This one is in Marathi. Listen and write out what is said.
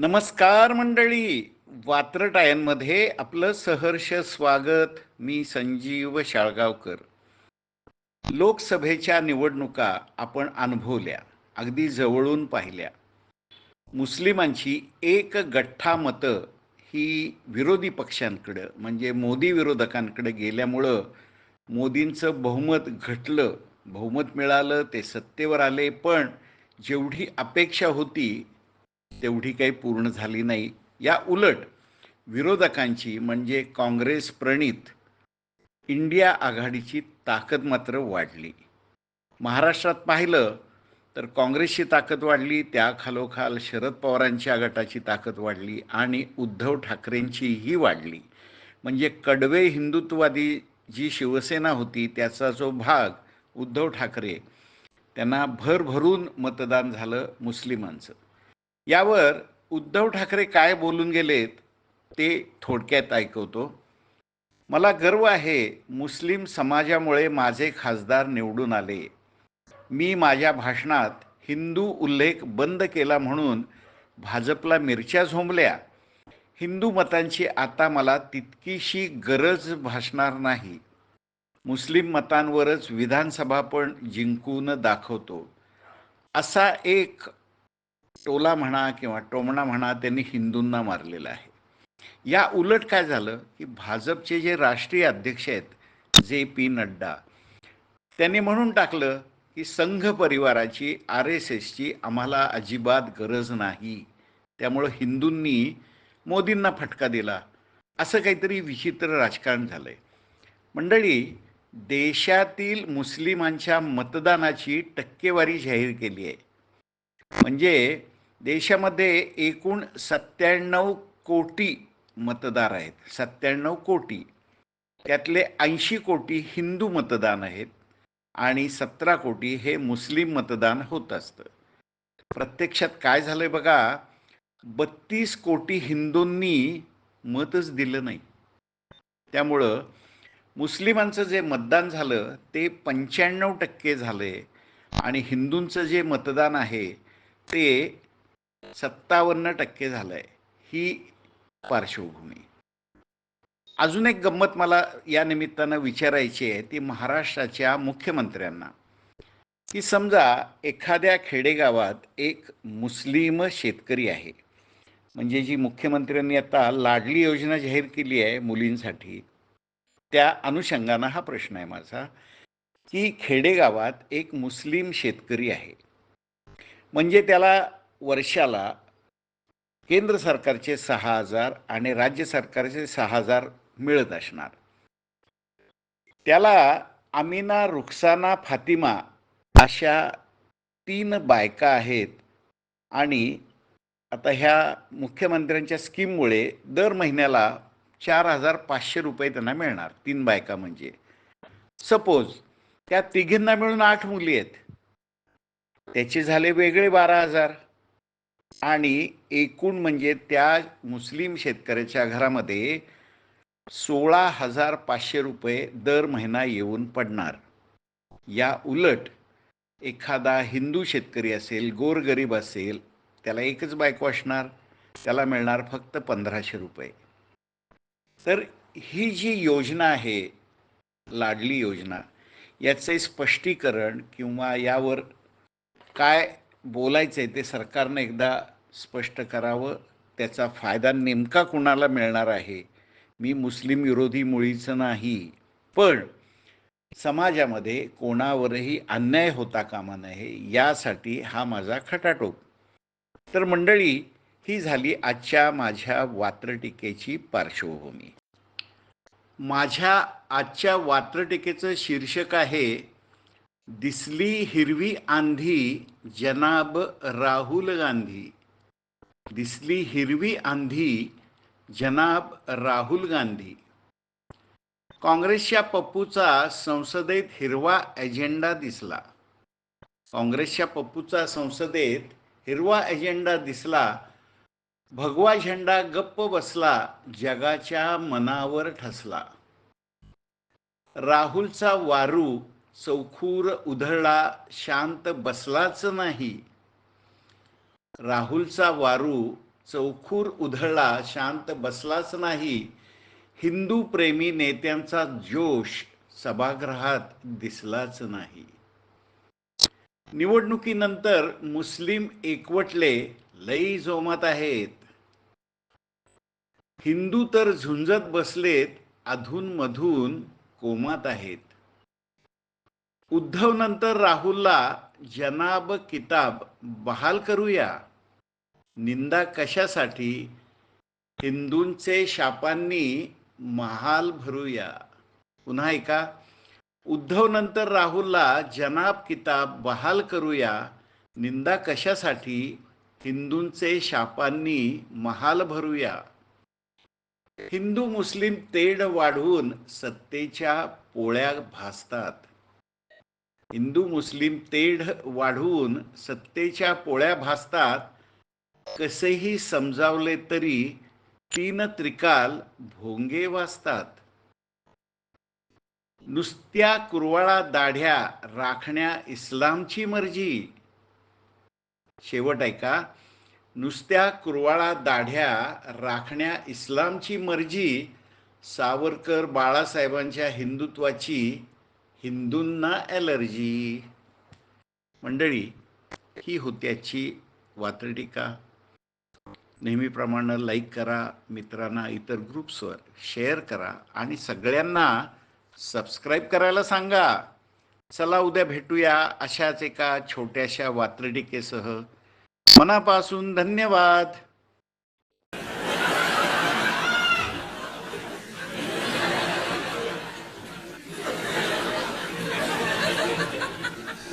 नमस्कार मंडळी. वात्रटायांमध्ये आपलं सहर्ष स्वागत. मी संजीव शाळगावकर. लोकसभेच्या निवडणुका आपण अनुभवल्या. अगदी जवळून पाहिल्या. मुस्लिमांची एक गठ्ठा मतं ही विरोधी पक्षांकडं म्हणजे मोदी विरोधकांकडे गेल्यामुळं मोदींचं बहुमत घटलं. बहुमत मिळालं ते सत्तेवर आले. पण जेवढी अपेक्षा होती तेवढी काही पूर्ण झाली नाही. या उलट विरोधकांची म्हणजे काँग्रेस प्रणित इंडिया आघाडीची ताकद मात्र वाढली. महाराष्ट्रात पाहिलं तर काँग्रेसची ताकद वाढली त्या खालोखाल शरद पवारांच्या गटाची ताकद वाढली आणि उद्धव ठाकरेंचीही वाढली. म्हणजे कडवे हिंदुत्ववादी जी शिवसेना होती त्याचा जो भाग उद्धव ठाकरे त्यांना भरभरून मतदान झालं मुस्लिमांचं. यावर उद्धव ठाकरे काय बोलून गेलेत ते थोडक्यात ऐकवतो. मला गर्व आहे मुस्लिम समाजामुळे माझे खासदार निवडून आले. मी माझ्या भाषणात हिंदू उल्लेख बंद केला म्हणून भाजपला मिरच्या झोंबल्या. हिंदू मतांची आता मला तितकीशी गरज भासणार नाही. मुस्लिम मतांवरच विधानसभा पण जिंकून दाखवतो. असा एक टोला म्हणा किंवा टोमणा म्हणा त्यांनी हिंदूंना मारलेला आहे. या उलट काय झालं की भाजपचे जे राष्ट्रीय अध्यक्ष आहेत जे पी नड्डा त्यांनी म्हणून टाकलं की संघ परिवाराची आर एस एसची आम्हाला अजिबात गरज नाही. त्यामुळं हिंदूंनी मोदींना फटका दिला. असं काहीतरी विचित्र राजकारण झालंय. मंडळी देशातील मुस्लिमांच्या मतदानाची टक्केवारी जाहीर केली आहे. म्हणजे देशामध्ये एकूण सत्त्याण्णव कोटी मतदार आहेत. सत्त्याण्णव कोटी. त्यातले ऐंशी कोटी हिंदू मतदान आहेत आणि सतरा कोटी हे मुस्लिम मतदान होत असतं. प्रत्यक्षात काय झालंय बघा बत्तीस कोटी हिंदूंनी मतच दिलं नाही. त्यामुळं मुस्लिमांचं जे मतदान झालं ते पंच्याण्णव टक्के झाले आणि हिंदूंचं जे मतदान आहे ते सत्तावन्न टक्के झालं आहे ही पार्श्वभूमी. अजून एक गंमत मला या निमित्तानं विचारायची आहे ती महाराष्ट्राच्या मुख्यमंत्र्यांना. की समजा एखाद्या खेडेगावात एक मुस्लिम शेतकरी आहे म्हणजे जी मुख्यमंत्र्यांनी आता लाडली योजना जाहीर केली आहे मुलींसाठी त्या अनुषंगानं हा प्रश्न आहे माझा की खेडेगावात एक मुस्लिम शेतकरी आहे. म्हणजे त्याला वर्षाला केंद्र सरकारचे सहा हजार आणि राज्य सरकारचे सहा हजार मिळत असणार. त्याला अमिना रुखसाना फातिमा अशा तीन बायका आहेत आणि आता ह्या मुख्यमंत्र्यांच्या स्कीममुळे दर महिन्याला चार हजार पाचशे रुपये त्यांना मिळणार तीन बायका म्हणजे. सपोज त्या तिघींना मिळून आठ मुली आहेत. त्याचे झाले वेगळे बारा हजार. आणि एकूण म्हणजे त्या मुस्लिम शेतकऱ्याच्या घरामध्ये सोळा हजार पाचशे रुपये दर महिना येऊन पडणार. या उलट एखादा हिंदू शेतकरी असेल गोरगरीब असेल त्याला एकच बायको असणार त्याला मिळणार फक्त पंधराशे रुपये. तर ही जी योजना आहे लाडली योजना याचे स्पष्टीकरण किंवा यावर काय बोलायचं आहे ते सरकारनं एकदा स्पष्ट करावं. त्याचा फायदा नेमका कुणाला मिळणार आहे? मी मुस्लिम विरोधी मुळीचं नाही. पण समाजामध्ये कोणावरही अन्याय होता कामा नये यासाठी हा माझा खटाटोप. तर मंडळी ही झाली आजच्या माझ्या वात्रटिकेची पार्श्वभूमी. माझ्या आजच्या वात्रटिकेचं शीर्षक आहे दिसली हिरवी आंधी जनाब राहुल गांधी. दिसली हिरवी आंधी जनाब राहुल गांधी. काँग्रेसच्या पप्पूचा संसदेत हिरवा एजेंडा दिसला. काँग्रेसच्या पप्पूचा संसदेत हिरवा एजेंडा दिसला. भगवा झेंडा गप्प बसला जगाच्या मनावर ठसला. राहुलचा वारू चौखूर उधळला शांत बसलाच नाही. राहुलचा वारू चौखूर उधळला शांत बसलाच नाही. हिंदू प्रेमी नेत्यांचा जोश सभागृहात दिसलाच नाही. निवडणुकीनंतर मुस्लिम एकवटले लई जोमात आहेत. हिंदू तर झुंजत बसलेत अधूनमधून कोमात आहेत. उद्धव नंतर राहुलला जनाब किताब बहाल करूया. निंदा कशासाठी? हिंदूंचे शापांनी महाल भरूया. पुन्हा ऐका. उद्धव नंतर राहुलला जनाब किताब बहाल करूया. निंदा कशासाठी? हिंदूंचे शापांनी महाल भरूया. हिंदू मुस्लिम तेढ वाढवून सत्तेच्या पोळ्या भासतात. हिंदू मुस्लिम तेढ वाढवून सत्तेच्या पोळ्या भासतात कसेही समजावले तरी तीन त्रिकाल भोंगे वाजतात. नुसत्या कुरवाळा दाढ्या राखण्या इस्लामची मर्जी. शेवट ऐका नुसत्या कुरवाळा दाढ्या राखण्या इस्लामची मर्जी सावरकर बाळासाहेबांच्या हिंदुत्वाची हिंदूंना ॲलर्जी. मंडळी ही होत्याची वात्रटिका नेहमीप्रमाणे लाईक करा मित्रांना इतर ग्रुप्सवर शेअर करा आणि सगळ्यांना सबस्क्राईब करायला सांगा. चला उद्या भेटूया अशाच एका छोट्याशा वात्रटिकेसह मनापासून धन्यवाद.